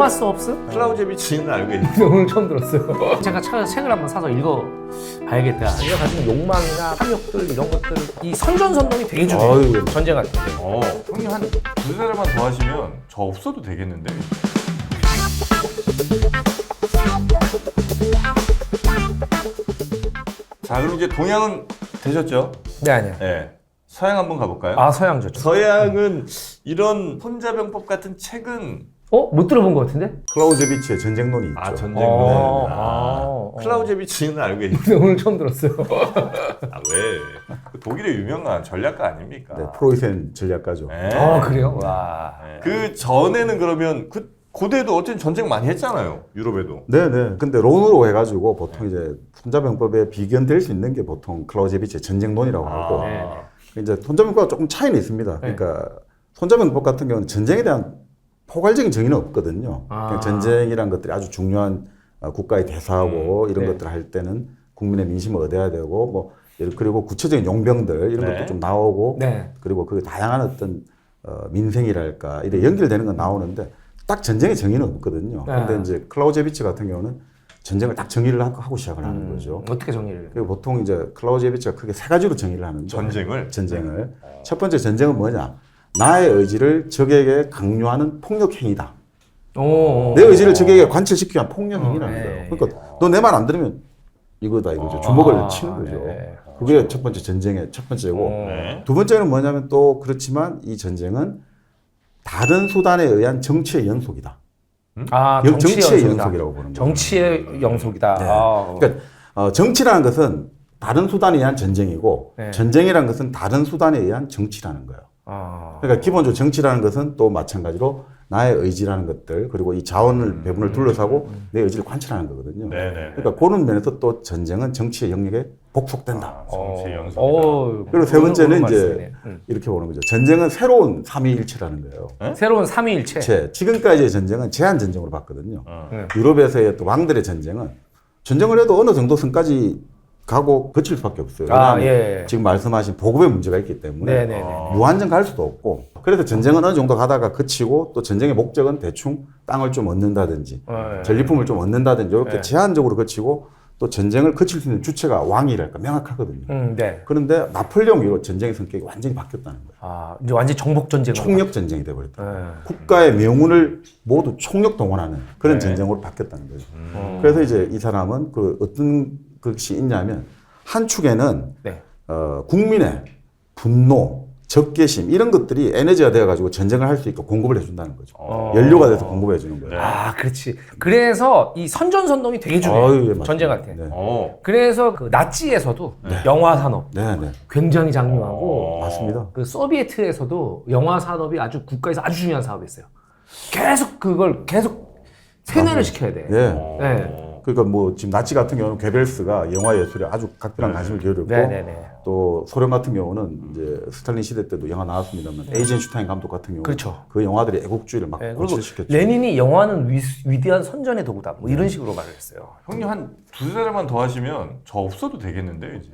토마스 홉스? 클라우제비치는 알고 있죠. 오늘 처음 들었어요. 제가 차- 책을 한번 사서 읽어 봐야겠다. 우리가 가진 욕망이나 탐욕들 이런 것들 이 선전선동이 되게 중요해요. 아유. 전쟁할 때. 어, 형님 한 두세 달만 더 하시면 저 없어도 되겠는데? 자, 그럼 이제 동양은 되셨죠? 네 아니야. 네. 서양 한번 가볼까요? 아 서양 좋죠. 서양은 이런 혼자병법 같은 책은 어? 못 들어본 것 같은데? 클라우제비치의 전쟁론이 있죠. 아 전쟁 어, 아, 아, 클라우제비치는 알고 계시죠? 오늘 처음 들었어요. 아, 왜? 그 독일의 유명한 전략가 아닙니까? 네, 프로이센 전략가죠. 네. 아 그래요? 와. 네. 그 전에는 그러면 그 고대도 어쨌든 전쟁 많이 했잖아요. 유럽에도. 네네. 근데 론으로 해가지고 보통 이제 손자병법에 비견될 수 있는 게 보통 클라우제비치의 전쟁론이라고 하고 네. 이제 손자병법과 조금 차이는 있습니다. 그러니까 손자병법 같은 경우는 전쟁에 대한 포괄적인 정의는 없거든요. 아. 그냥 전쟁이란 것들이 아주 중요한 어, 국가의 대사하고 이런 네. 것들을 할 때는 국민의 민심을 얻어야 되고 뭐 그리고 구체적인 용병들 이런 네. 것도 좀 나오고 네. 그리고 그 다양한 어떤 어, 민생이랄까 이래 연결되는 건 나오는데 딱 전쟁의 정의는 없거든요. 네. 근데 이제 클라우제비치 같은 경우는 전쟁을 딱 정의를 하- 하고 시작을 하는 거죠. 어떻게 정리를? 그리고 보통 이제 클라우제비치가 크게 세 가지로 정의를 하는데 전쟁을? 전쟁을 첫 번째 전쟁은 뭐냐? 나의 의지를 적에게 강요하는 폭력 행위다. 오. 내 의지를 적에게 관철시키기 위한 폭력 행위라는 네. 거예요. 그러니까 너 내 말 안 들으면 이거다 이거죠. 주먹을 아, 치는 거죠. 네. 그게 첫 번째 전쟁의 첫 번째고 네. 두 번째는 뭐냐면 또 그렇지만 이 전쟁은 다른 수단에 의한 정치의 연속이다. 아 영- 정치의, 정치의. 연속이라고 보는 거예요. 정치의 영속이다. 네. 아. 그러니까 어, 정치라는 것은 다른 수단에 의한 전쟁이고 네. 전쟁이라는 것은 다른 수단에 의한 정치라는 거예요. 아. 그러니까 기본적으로 정치라는 것은 또 마찬가지로 나의 의지라는 것들 그리고 이 자원을 배분을 둘러싸고 내 의지를 관철하는 거거든요. 음. 네네. 그러니까 그런 면에서 또 전쟁은 정치의 영역에 복속된다. 아, 정치 연속. 어, 그리고 세 번째는 이제. 음. 이렇게 보는 거죠. 전쟁은 새로운 삼위일체라는 거예요. 새로운 삼위일체. 체. 지금까지의 전쟁은 제한 전쟁으로 봤거든요. 어. 네. 유럽에서의 또 왕들의 전쟁은 전쟁을 해도 어느 정도 선까지 가고 거칠 수밖에 없어요. 아, 왜냐하면 예. 지금 말씀하신 보급의 문제가 있기 때문에 네네네. 어. 무한정 갈 수도 없고 그래서 전쟁은 어느 정도 가다가 그치고 또 전쟁의 목적은 대충 땅을 좀 얻는다든지 네. 전리품을 좀 얻는다든지 이렇게 네. 제한적으로 그치고 또 전쟁을 그칠 수 있는 주체가 왕이랄까 명확하거든요. 음, 네. 그런데 나폴레옹 이후로 전쟁의 성격이 완전히 바뀌었다는 거예요. 아, 이제 완전 정복 전쟁. 총력 전쟁이 돼버렸다. 네. 국가의 명운을 모두 총력 동원하는 그런 네. 전쟁으로 바뀌었다는 거죠. 음. 그래서 이제 이 사람은 그 어떤 것이 있냐면 한 축에는 네. 어, 국민의 분노, 적개심 이런 것들이 에너지가 되어가지고 전쟁을 할 수 있고 공급을 해준다는 거죠. 어. 연료가 돼서 공급해 주는 거예요. 네. 아, 그렇지. 그래서 이 선전선동이 되게 중요해요. 아유, 예, 맞습니다. 전쟁할 때. 네. 어. 그래서 그 나치에서도 영화 산업 네, 네. 굉장히 장려하고 어. 맞습니다. 그 소비에트에서도 영화 산업이 아주 국가에서 아주 중요한 사업이었어요. 계속 그걸 계속 세뇌를 시켜야 돼. 예. 네. 그러니까 뭐 지금 나치 같은 경우는 괴벨스가 영화 예술에 아주 각별한 관심을 기울였고 네네네. 또 소련 같은 경우는 이제 스탈린 시대 때도 영화 나왔습니다만 에이젠슈타인 감독 같은 경우 그렇죠. 그 영화들이 애국주의를 막 네, 그리고 고취시켰죠. 레닌이 영화는 위, 위대한 선전의 도구다. 뭐 이런 식으로 말을 했어요. 형님 한 두세 달만 더 하시면 저 없어도 되겠는데 이제.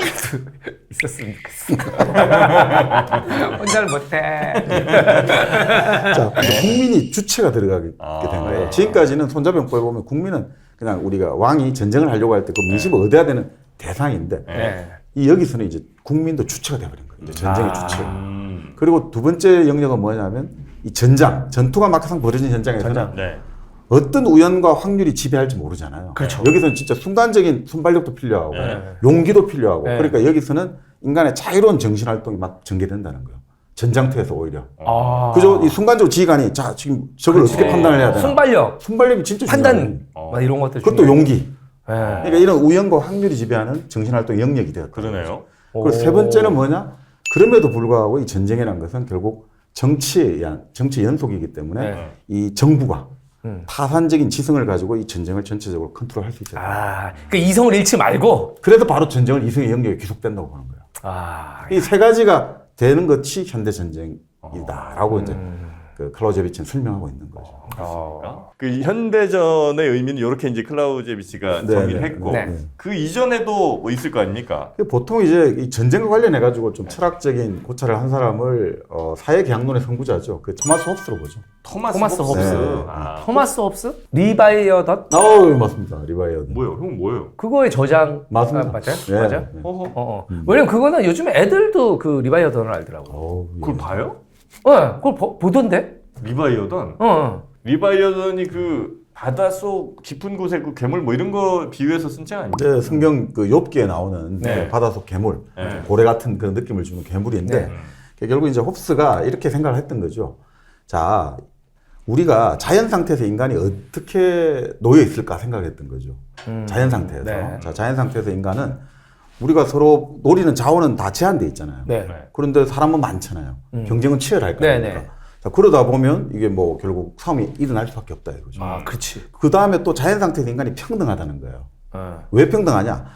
있었으면 좋겠어. 혼자를 못해. 자, 국민이 주체가 들어가게 아, 된 거예요. 네. 지금까지는 손자병법에 보면 국민은 그냥 우리가 왕이 전쟁을 하려고 할 때 그 민심을 얻어야 되는 대상인데 네. 이 여기서는 이제 국민도 주체가 돼버린 거예요. 이제 전쟁의 아. 주체. 음. 그리고 두 번째 영역은 뭐냐면 이 전장, 전투가 막상 벌어진 현장에서는 전장. 네. 어떤 우연과 확률이 지배할지 모르잖아요. 그렇죠. 여기서는 진짜 순간적인 순발력도 필요하고 네. 용기도 필요하고 네. 그러니까 여기서는 인간의 자유로운 정신 활동이 막 전개된다는 거예요. 전장터에서 오히려. 아. 그죠? 이 순간적으로 지휘관이 자 지금 저걸 어떻게 판단을 해야 되나? 순발력, 순발력이 진짜 판단, 중요해요. 어. 막 이런 것들. 그것도 중요해요. 용기. 네. 그러니까 이런 우연과 확률이 지배하는 정신 활동 영역이 되었다. 그러네요. 그리고 세 번째는 뭐냐? 그럼에도 불구하고 이 전쟁이라는 것은 결국 정치에 의한 정치 연속이기 때문에 네. 이 정부가 음. 파산적인 지성을 가지고 이 전쟁을 전체적으로 컨트롤할 수 있어요. 아, 그 이성을 잃지 말고. 그래서 바로 전쟁은 이성의 영역에 귀속된다고 보는 거예요. 아, 이 세 가지가 되는 것이 현대 전쟁이다라고 이제 그 클라우제비치는 설명하고 있는 거죠. 어. 그 현대전의 의미는 이렇게 이제 클라우제비치가 네, 정의를 네, 했고 네. 그 이전에도 뭐 있을 거 아닙니까? 보통 이제 이 전쟁과 관련해 가지고 좀 철학적인 고찰을 한 사람을 어, 사회 계약론의 선구자죠. 그 토마스 홉스로 보죠. 토마스, 토마스 홉스. 네. 아, 토마스 홉스? 리바이어덧? 아우 맞습니다. 리바이어든. 뭐요? 형 뭐예요? 그거의 저장 맞습니다. 아, 맞아요? 네, 맞아요? 네. 어허. 어, 어. 왜냐면 그거는 요즘에 애들도 그 리바이어던을 알더라고. 어우, 예. 그걸 봐요? 어, 그걸 보, 보던데? 리바이어던? 어, 어. 리바이어던이 그 바닷속 깊은 곳에 그 괴물 뭐 이런 거 비유해서 쓴 책 아닙니까? 이제 성경 그 욥기에 나오는 네. 그 바닷속 괴물, 네. 고래 같은 그런 느낌을 주는 괴물인데 네. 결국 이제 홉스가 이렇게 생각을 했던 거죠. 자, 우리가 자연 상태에서 인간이 어떻게 놓여 있을까 생각했던 거죠. 음. 자연 상태에서. 네. 자, 자연 상태에서 인간은 우리가 서로 노리는 자원은 다 제한돼 있잖아요. 네. 네. 그런데 사람은 많잖아요. 음. 경쟁은 치열할 거 네? 네. 자, 그러다 보면 이게 뭐 결국 싸움이 일어날 수밖에 없다 이거죠. 아, 그렇지. 그 다음에 또 자연 상태에서 인간이 평등하다는 거예요. 어. 왜 평등하냐?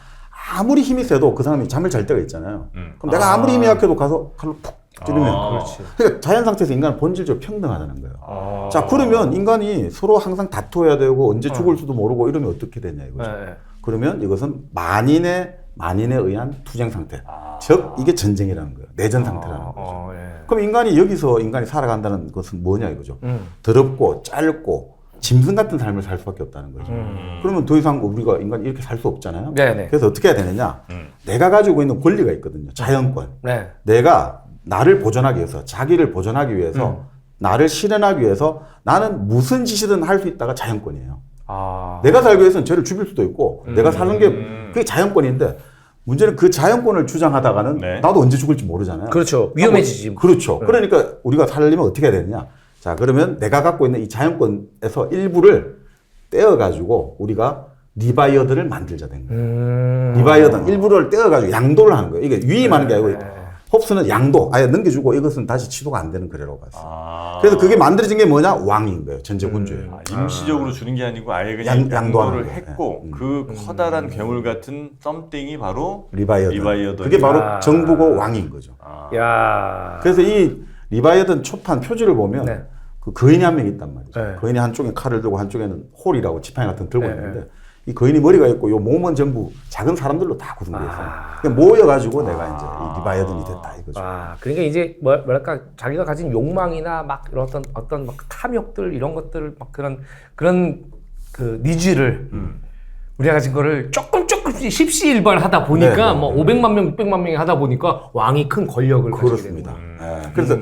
아무리 힘이 세도 그 사람이 잠을 잘 때가 있잖아요. 음. 그럼 내가 아 무리 힘이 약해도 가서 칼로 푹 찌르면 아. 그렇지. 그러니까 자연 상태에서 인간은 본질적으로 평등하다는 거예요. 아. 자 그러면 인간이 서로 항상 다투어야 되고 언제 죽을 수도 모르고 이러면 어떻게 되냐 이거죠. 네, 네. 그러면 이것은 만인의 만인에 의한 투쟁 상태. 아. 즉 이게 전쟁이라는 거예요. 내전 상태라는 어, 거죠. 어, 예. 그럼 인간이 여기서 인간이 살아간다는 것은 뭐냐 이거죠. 음. 더럽고 짧고 짐승 같은 삶을 살 수밖에 없다는 거죠. 음. 그러면 더 이상 우리가 인간이 이렇게 살 수 없잖아요. 네, 네. 그래서 어떻게 해야 되느냐? 음. 내가 가지고 있는 권리가 있거든요. 자연권. 네. 내가 나를 보존하기 위해서, 자기를 보존하기 위해서, 음. 나를 실현하기 위해서 나는 무슨 짓이든 할 수 있다가 자연권이에요. 아. 내가 살기 위해서는 죄를 죽일 수도 있고, 내가 사는 게 음. 그게 자연권인데, 문제는 그 자연권을 주장하다가는 네. 나도 언제 죽을지 모르잖아요. 그렇죠. 위험해지지. 뭐. 그렇죠. 그러니까 우리가 살려면 어떻게 해야 되느냐? 자, 그러면 내가 갖고 있는 이 자연권에서 일부를 떼어가지고 우리가 리바이어드를 만들자 된 거예요. 음. 리바이어든 일부를 떼어가지고 양도를 하는 거예요. 이게 위임하는 게 아니고 홉스는 양도, 아예 넘겨주고 이것은 다시 치도가 안 되는 거래라고 봤어요. 아. 그래서 그게 만들어진 게 뭐냐? 왕인 거예요. 전제 군주예요. 아, 임시적으로 주는 게 아니고 아예 그냥 양- 양도하는 양도를. 했고 네. 그 커다란 괴물 같은 썸띵이 바로 리바이어든. 리바이어든. 그게 바로 아. 정부고 왕인 거죠. 아, 야. 그래서 이 리바이어든 초판 표지를 보면 네. 그 거인이 한 명 있단 말이죠. 네. 거인이 한쪽에 칼을 들고 한쪽에는 홀이라고 지팡이 같은 거 들고 네, 있는데 이 거인이 머리가 있고 요 몸은 전부 작은 사람들로 다 구성되어 있어요. 아. 그러니까 모여가지고 내가 이제 이 리바이어든이 됐다 이거죠. 아, 그러니까 이제 뭐, 뭐랄까 자기가 가진 욕망이나 막 이런 어떤 어떤 막 탐욕들 이런 것들 막 그런 그런 그 니즈를 음. 우리가 가진 거를 조금 조금씩 십시일반하다 보니까 네, 네, 뭐 500만 명, 600만 명이 하다 보니까 왕이 큰 권력을 가지게 그렇습니다. 되는 예, 그래서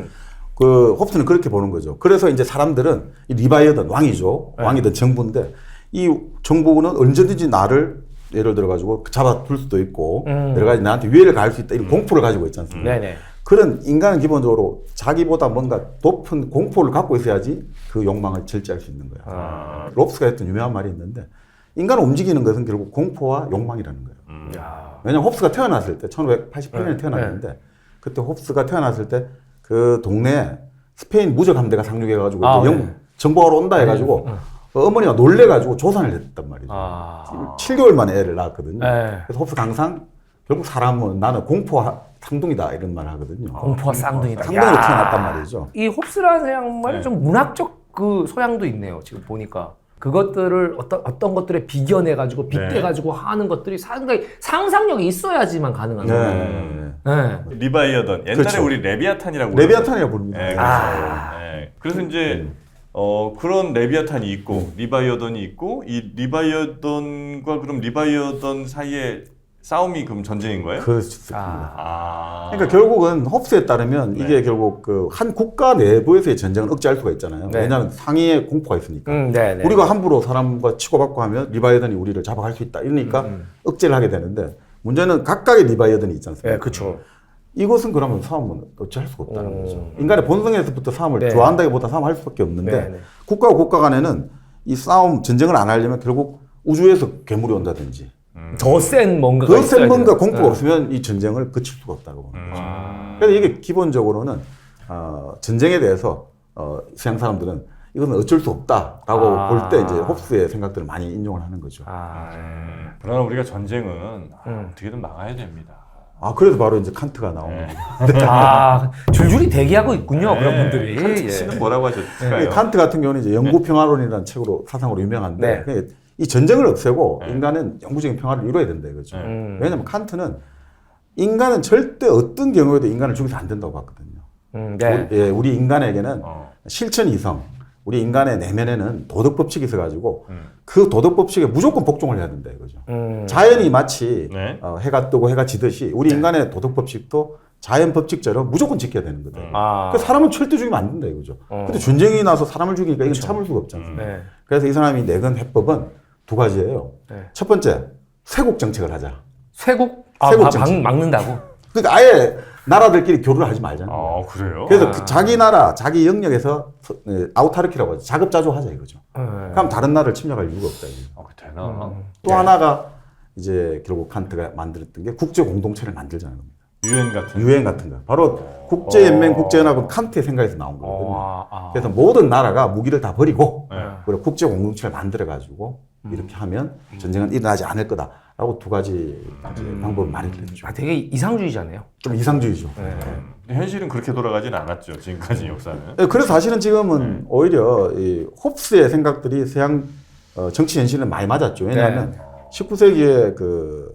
그 홉스는 그렇게 보는 거죠. 그래서 이제 사람들은 이 리바이어든 왕이죠. 네. 왕이든 정부인데 이 정부는 언제든지 나를 예를 들어 가지고 잡아둘 수도 있고 음. 여러 가지 나한테 위해를 가할 수 있다 이런 공포를 가지고 있지 않습니까? 네네. 그런 인간은 기본적으로 자기보다 뭔가 높은 공포를 갖고 있어야지 그 욕망을 절제할 수 있는 거예요. 아, 롭스가 했던 유명한 말이 있는데 인간을 움직이는 것은 결국 공포와 욕망이라는 거예요. 음. 야. 왜냐면 홉스가 태어났을 때 1588년에 네, 태어났는데 그때 홉스가 태어났을 때 그 동네에 스페인 무적 함대가 상륙해가지고 아, 이제 영, 네. 정보하러 온다 해가지고 어, 어머니가 놀래가지고 조산을 했단 말이죠. 아. 7개월 만에 애를 낳았거든요. 네. 그래서 홉스 강상 결국 사람은 나는 공포와 상둥이다 이런 말 하거든요. 공포와 쌍둥이다. 상둥이로 야. 태어났단 말이죠. 이 홉스라는 양말 네. 좀 문학적 그 소양도 있네요. 지금 보니까 그것들을 어떤 어떤 것들에 비견해 가지고 빗대 네. 가지고 하는 것들이 상당히 상상력이 있어야지만 가능한 네. 거예요. 네. 네. 리바이어던 옛날에 그렇죠. 우리 레비아탄이라고 레비아탄이라고 부릅니다. 네, 아. 그래서, 네. 그래서 이제 어, 그런 레비아탄이 있고 리바이어던이 있고 이 리바이어던과 그럼 리바이어던 사이에 싸움이 그럼 전쟁인 거예요? 그렇습니다. 아. 아. 그러니까 결국은 홉스에 따르면 네. 이게 결국 그 한 국가 내부에서의 전쟁은 억제할 수가 있잖아요. 네. 왜냐하면 상위에 공포가 있으니까. 음, 네, 네. 우리가 함부로 사람과 치고받고 하면 리바이어던이 우리를 잡아갈 수 있다. 이러니까 음, 억제를 하게 되는데 문제는 각각의 리바이어던이 있지 않습니까? 네, 그렇죠. 이것은 그러면 싸움은 어찌할 수가 없다는 오. 거죠. 인간의 본성에서부터 싸움을 네. 좋아한다기보다 싸움할 수밖에 없는데 네, 네. 국가와 국가 간에는 이 싸움 전쟁을 안 하려면 결국 우주에서 괴물이 온다든지 더센 뭔가가 그 있어야 센 뭔가. 공포가 네. 없으면 이 전쟁을 그칠 수가 없다고 보는 거죠. 음. 그래서 이게 기본적으로는 어, 전쟁에 대해서 어, 서양 사람들은 이것은 어쩔 수 없다라고 아. 볼때 이제 홉스의 생각들을 많이 인용을 하는 거죠. 아, 네. 그러나 우리가 전쟁은 아, 음. 어떻게든 막아야 됩니다. 아 그래서 바로 이제 칸트가 나온 네. 겁니다. 아 줄줄이 대기하고 있군요 그런 분들이. 칸트 예. 씨는 뭐라고 하셨을까요? 이 칸트 같은 경우는 이제 영구 평화론이라는 책으로 사상으로 유명한데 네. 이 전쟁을 없애고 네. 인간은 영구적인 평화를 이루어야 된다 이거죠. 네. 음. 왜냐하면 칸트는 인간은 절대 어떤 경우에도 인간을 죽여서 안 된다고 봤거든요. 음, 네. 우리, 예, 우리 인간에게는 어. 실천 이성, 우리 인간의 내면에는 도덕 법칙이 있어가지고 음. 그 도덕 법칙에 무조건 복종을 해야 된다 이거죠. 음. 자연이 마치 네. 어, 해가 뜨고 해가 지듯이 우리 인간의 도덕 법칙도 자연 법칙처럼 무조건 지켜야 되는 거죠. 아. 그 사람은 절대 죽이면 안 된다 이거죠. 어. 근데 전쟁이 나서 사람을 죽이니까 이건 참을 수가 없지 않습니까? 네. 그래서 이 사람이 내건 해법은 두 가지예요. 네. 첫 번째, 쇄국 정책을 하자. 쇄국 아, 쇄국 막, 정책. 막는다고. 그러니까 아예 나라들끼리 교류를 하지 말자는 거예요. 아 그래요? 그래서 아. 그 자기 나라, 자기 영역에서 서- 예, 아우타르키라고 하죠. 자급자족하자 이거죠. 네. 그럼 다른 나라를 침략할 이유가 없다. 이거죠. 아, 그 되나? 음. 또 하나가 이제 결국 칸트가 만들었던 게 국제 공동체를 만들자는 겁니다. 유엔 같은. 유엔 같은 거. 바로 국제연맹, 어. 국제연합은 칸트의 생각에서 나온 거거든요. 어, 아, 아. 그래서 모든 나라가 무기를 다 버리고 네. 그리고 국제 공동체를 만들어 가지고 음. 이렇게 하면 전쟁은 일어나지 않을 거다 라고 두 가지 이제 방법을 마련했죠. 아, 되게 이상주의자네요. 좀 이상주의죠. 네. 근데 현실은 그렇게 돌아가지는 않았죠. 지금까지 역사는. 예, 그래서 사실은 지금은 음. 오히려 이 홉스의 생각들이 서양 어, 정치 현실에 많이 맞았죠. 왜냐하면 19세기에 그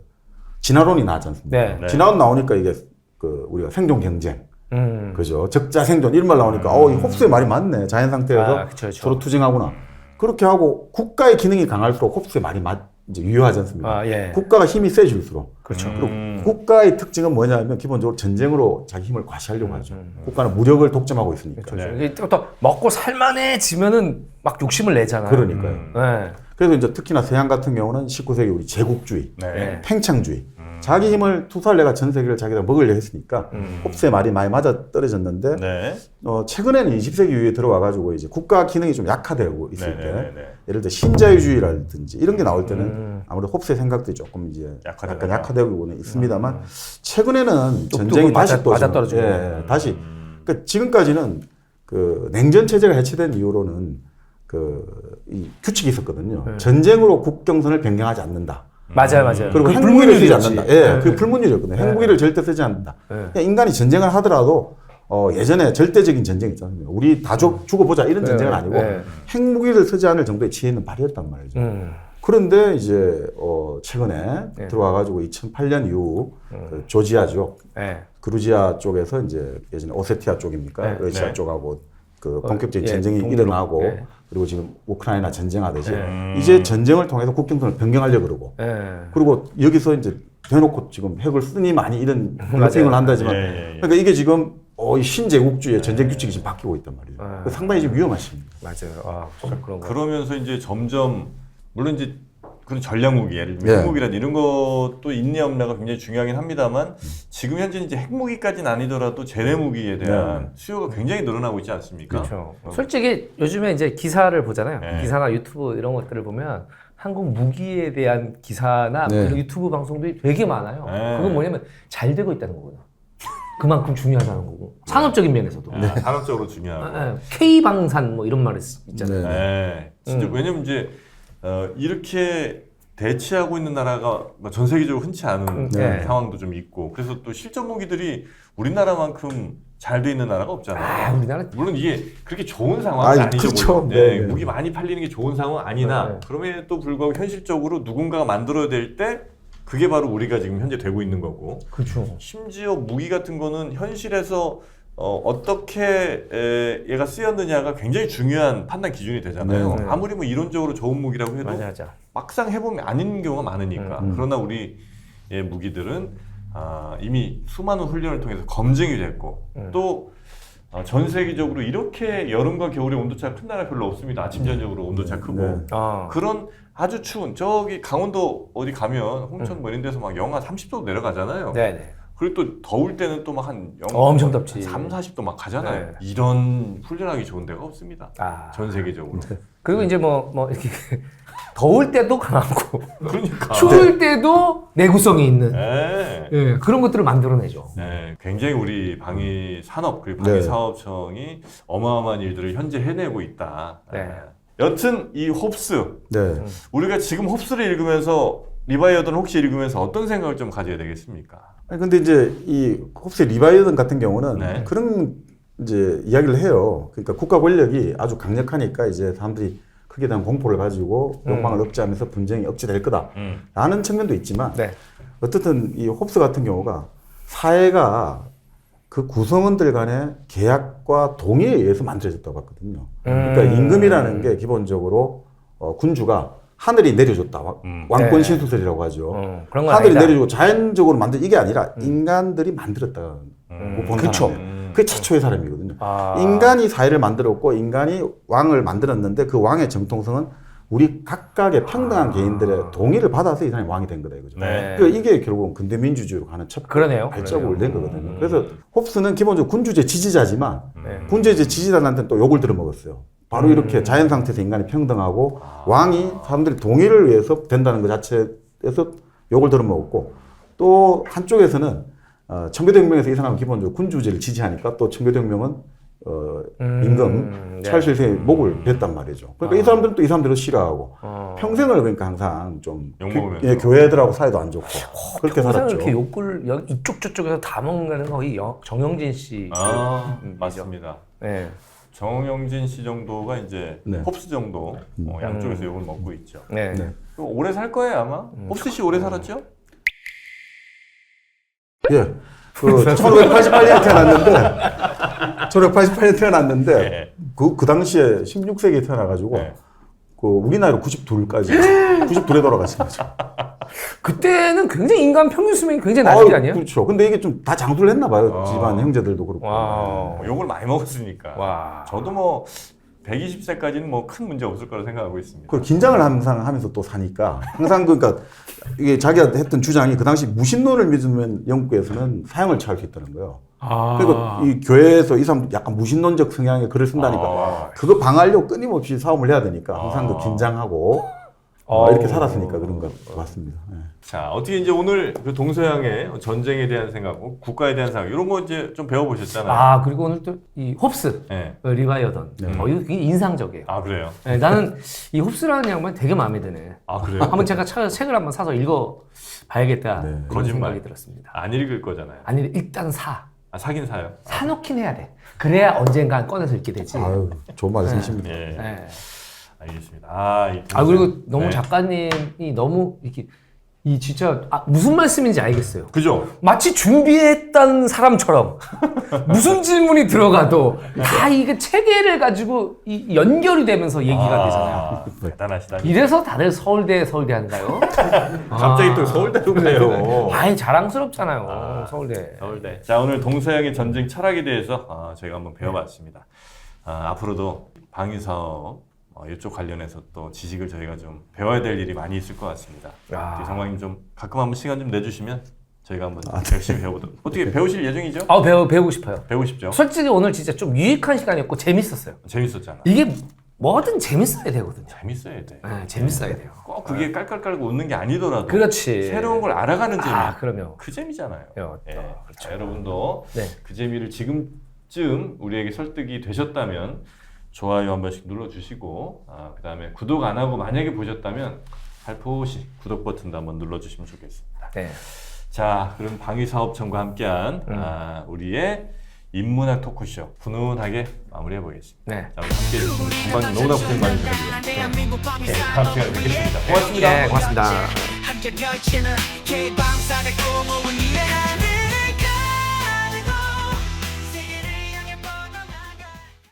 진화론이 나왔지 않습니까? 네. 네. 진화론 나오니까 이게 그 우리가 생존 경쟁, 음. 그죠? 적자 생존 이런 말 나오니까 어, 이 홉스의 말이 맞네. 자연 상태에서 아, 그쵸, 그쵸. 서로 투쟁하구나. 그렇게 하고 국가의 기능이 강할수록 홉스의 말이 맞 이제 유효하지 않습니까? 아, 예. 국가가 힘이 세질수록 그렇죠. 그리고 음. 국가의 특징은 뭐냐면 기본적으로 전쟁으로 자기 힘을 과시하려고 하죠. 국가는 무력을 독점하고 있으니까. 음, 그렇죠. 네. 이게 또, 또 먹고 살만해지면은 막 욕심을 내잖아요. 그러니까요. 음. 네. 그래서 이제 특히나 서양 같은 경우는 19세기 우리 제국주의, 네. 네. 팽창주의, 자기 힘을 투사를 내가 전 세계를 자기가 먹으려 했으니까 음. 홉스의 말이 많이 맞아 떨어졌는데 네. 어, 최근에는 20세기 이후에 들어와 가지고 이제 국가 기능이 좀 약화되고 있을 네, 때 네, 네, 네. 예를 들어 신자유주의라든지 이런 게 나올 때는 음. 아무래도 홉스의 생각들이 조금 이제 약화되나? 약간 약화되고는 있습니다만 최근에는 뚝뚝은 전쟁이 다시 맞아- 또 맞아 떨어지고. 지금, 예, 다시 음. 그러니까 지금까지는 그 냉전 체제가 해체된 이후로는 그 이 규칙이 있었거든요. 네. 전쟁으로 국경선을 변경하지 않는다. 맞아요, 맞아요. 그리고 그 핵무기를 쓰지. 않는다. 예, 네. 그 불문율이었거든요. 네. 핵무기를 절대 쓰지 않는다. 네. 그냥 인간이 전쟁을 하더라도 어, 예전에 절대적인 전쟁 있잖아요. 우리 다 죽, 죽어보자 이런 네, 전쟁은 아니고 네. 핵무기를 쓰지 않을 정도의 지혜 있는 발이었단 말이죠. 음. 그런데 이제 어, 최근에 네. 들어와가지고 2008년 이후 그 조지아족, 네. 그루지아 쪽에서 이제 예전에 오세티아 쪽입니까? 네. 러시아 네. 쪽하고 그 어, 본격적인 예, 전쟁이 동부로. 일어나고 네. 그리고 지금 우크라이나 전쟁하듯이 네. 이제 전쟁을 통해서 국경선을 변경하려고 그러고 네. 그리고 여기서 이제 대놓고 지금 핵을 쓰니 많이 이런. 블러핑을 한다지만 예, 예, 예. 그러니까 이게 지금 어, 이 신제국주의 전쟁 규칙이 지금 바뀌고 있단 말이죠. 네. 그래서 상당히 지금 위험한 시입니다. 맞아요. 아, 그런 거. 그러면서 이제 점점 물론 이제 그런 전략 무기, 예를 예. 들면 핵무기라든 이런 것도 있냐 없냐가 굉장히 중요하긴 합니다만 지금 현재 이제 핵무기까지는 아니더라도 재래 무기에 대한 수요가 굉장히 늘어나고 있지 않습니까? 그렇죠. 솔직히 요즘에 이제 기사를 보잖아요. 네. 기사나 유튜브 이런 것들을 보면 한국 무기에 대한 기사나 네. 그런 유튜브 방송들이 되게 많아요. 네. 그건 뭐냐면 잘 되고 있다는 거고요. 그만큼 중요하다는 거고 산업적인 면에서도 아, 산업적으로 중요하고. K 방산 뭐 이런 말이 있- 있잖아요. 네. 네. 진짜 음. 왜냐면 이제 어, 이렇게 대치하고 있는 나라가 뭐전 세계적으로 흔치 않은 음, 네. 상황도 좀 있고 그래서 또 실전 무기들이 우리나라만큼 잘 돼 있는 나라가 없잖아요. 아, 우리나라 물론 이게 그렇게 좋은 상황은 아이, 아니죠. 그렇죠. 물론. 네, 네, 네. 무기 많이 팔리는 게 좋은 상황은 아니나 네. 그럼에도 불구하고 현실적으로 누군가가 만들어야 될 때 그게 바로 우리가 지금 현재 되고 있는 거고 그렇죠. 심지어 무기 같은 거는 현실에서 어, 떻게 얘가 쓰였느냐가 굉장히 중요한 판단 기준이 되잖아요. 네, 네. 아무리 뭐 이론적으로 좋은 무기라고 해도 맞아, 맞아. 막상 해보면 아닌 경우가 많으니까. 음. 그러나 우리 의 무기들은 아, 이미 수많은 훈련을 통해서 검증이 됐고 음. 또 아, 전 세계적으로 이렇게 여름과 겨울의 온도차가 큰 나라 별로 없습니다. 아침 저녁으로 온도차 크고 네. 아, 그런 아주 추운 저기 강원도 어디 가면 홍천 뭐 이런 데서 막 영하 30도 내려가잖아요. 네 네. 그리고 또 더울 때는 또 막한 엄청 덥지. 3, 40도 막 가잖아요. 네. 이런 훈련하기 좋은 데가 없습니다. 아. 전 세계적으로. 그리고 이제 뭐, 뭐, 이렇게 더울 때도 강하고 그러니까. 추울 때도 내구성이 있는 네. 예, 그런 것들을 만들어내죠. 네, 굉장히 우리 방위 산업 그리고 방위 네. 사업청이 어마어마한 일들을 현재 해내고 있다. 네. 여튼 이 홉스 네. 우리가 지금 홉스를 읽으면서 리바이어던 혹시 읽으면서 어떤 생각을 좀 가져야 되겠습니까? 아니 근데 이제 이 홉스의 리바이어던 같은 경우는 네. 그런 이제 이야기를 해요. 그러니까 국가 권력이 아주 강력하니까 이제 사람들이 크게 대한 공포를 가지고 욕망을 억제하면서 분쟁이 억제될 음. 거다라는 측면도 있지만 네. 어쨌든 이 홉스 같은 경우가 사회가 그 구성원들 간의 계약과 동의에 의해서 만들어졌다고 봤거든요. 그러니까 음. 임금이라는 게 기본적으로 어, 군주가 하늘이 내려줬다. 와- 음. 왕권 네. 신수설이라고 하죠. 어, 그런 건 하늘이 아니다. 내려주고 자연적으로 만든 이게 아니라 인간들이 만들었다. 음. 본 그쵸. 사람이에요. 그게 최초의 사람이거든요. 아. 인간이 사회를 만들었고 인간이 왕을 만들었는데 그 왕의 정통성은 우리 각각의 평등한 개인들의 동의를 받아서 이 사람이 왕이 된 거다 이거죠. 아. 네. 그러니까 이게 결국은 근대 민주주의로 가는 첫 그러네요. 발자국을 낸 거거든요. 음. 그래서 홉스는 기본적으로 군주제 지지자지만 네. 군주제 지지자한테는 또 욕을 들어먹었어요. 바로 음. 이렇게 자연 상태에서 인간이 평등하고 왕이 사람들의 동의를 위해서 된다는 것 자체에서 욕을 들어먹었고 또 한쪽에서는 어, 청교도혁명에서 이 사람은 기본적으로 군주제를 지지하니까 또 청교도혁명은 어, 음, 임금 네. 찰스 1세의 목을 뱉단 말이죠. 그러니까 이 사람들은 또 이 사람들을 싫어하고 어. 평생을 그러니까 항상 좀. 교, 예, 교회들하고 사이도 안 좋고 그렇게 평생 살았죠. 이렇게 욕을 여기 이쪽 저쪽에서 다 먹는 거는 거의 여- 정영진 씨. 아, 음, 맞습니다. 네. 정영진 씨 정도가 이제 네. 홉스 정도 어, 양쪽에서 욕을 먹고 있죠. 네. 네. 그럼 오래 살 거예요 아마. 홉스 씨 오래 살았죠? 예. 그 1588년에 태어났는데 1588년에 태어났는데 네. 그, 그 당시에 16세기에 태어나가지고 네. 그 우리 나이로 92까지 92에 돌아가신 거죠. 그때는 굉장히 인간 평균 수명이 굉장히 낮은 게 아니에요? 그렇죠. 근데 이게 좀 다 장수를 했나 봐요. 아. 집안 형제들도 그렇고. 와. 어, 욕을 많이 먹었으니까. 와. 저도 뭐 120세까지는 뭐 큰 문제 없을 거라 생각하고 있습니다. 그 긴장을 항상 하면서 또 사니까 항상 그러니까 이게 자기가 했던 주장이 그 당시 무신론을 믿으면 영국에서는 사형을 처할 수 있다는 거예요. 아. 그리고 이 교회에서 이 사람 약간 무신론적 성향의 글을 쓴다니까 아. 그거 방하려고 끊임없이 싸움을 해야 되니까 항상 아. 그 긴장하고 어우. 이렇게 살았으니까 그런 것 같습니다. 예. 자 어떻게 이제 오늘 그 동서양의 전쟁에 대한 생각, 뭐 국가에 대한 생각 이런 거 이제 좀 배워보셨잖아요. 아 그리고 오늘 또 이 홉스 네. 어, 리바이어던 네. 어, 이거 굉장히 인상적이에요. 아 그래요? 네, 나는 이 홉스라는 양반 되게 마음에 드네. 아 그래요? 한번 제가 차- 책을 한번 사서 읽어 봐야겠다. 네. 그런 거짓말. 생각이 들었습니다. 안 읽을 거잖아요. 아니 일단 사. 아 사긴 사요. 사놓긴 해야 돼. 그래야 언젠간 꺼내서 읽게 되지. 아유, 좋은 말씀이십니다. 예. 네. 알겠습니다. 아, 이아 그리고. 너무 네. 작가님이 너무 이렇게 이 진짜 아, 무슨 말씀인지 알겠어요. 그죠? 마치 준비했던 사람처럼 무슨 질문이 들어가도 다 이게 체계를 가지고 이 연결이 되면서 얘기가 되잖아요. 아, 대단하시다. 이래서 다들 서울대 서울대 한가요? 갑자기 또 서울대로 가요. 아예 자랑스럽잖아요. 서울대. 서울대. 자 오늘 동서양의 전쟁 철학에 대해서 아, 저희가 한번 배워봤습니다. 아, 앞으로도 방위 사업 어, 이쪽 관련해서 또 지식을 저희가 좀 배워야 될 일이 많이 있을 것 같습니다. 야. 우리 정광님 좀 가끔 한번 시간 좀 내주시면 저희가 한번 열심히 배워보도록. 어떻게 배우실 예정이죠? 아 배우 배우고 싶어요. 배우고 싶죠? 솔직히 오늘 진짜 좀 유익한 시간이었고 재밌었어요. 재밌었잖아. 이게 뭐든 재밌어야 되거든요. 재밌어야 돼. 네, 재밌어야 돼요. 꼭 그게 깔깔 깔고 웃는 게 아니더라도 그렇지. 새로운 걸 알아가는 재미. 아 그러면. 그 재미잖아요. 어, 예. 어, 자, 여러분도 네. 그 재미를 지금쯤 우리에게 설득이 되셨다면 좋아요 한 번씩 눌러주시고 아, 그 다음에 구독 안 하고 만약에 보셨다면 살포시 구독 버튼도 한번 눌러주시면 좋겠습니다. 네. 자, 그럼 방위사업청과 함께한 음. 아, 우리의 인문학 토크쇼 훈훈하게 마무리해 보겠습니다. 네. 자, 오늘 함께 해 주신 건강님 너무나 고생 많으셨고요. 네, 다음 시간에 뵙겠습니다. 고맙습니다. 네, 고맙습니다.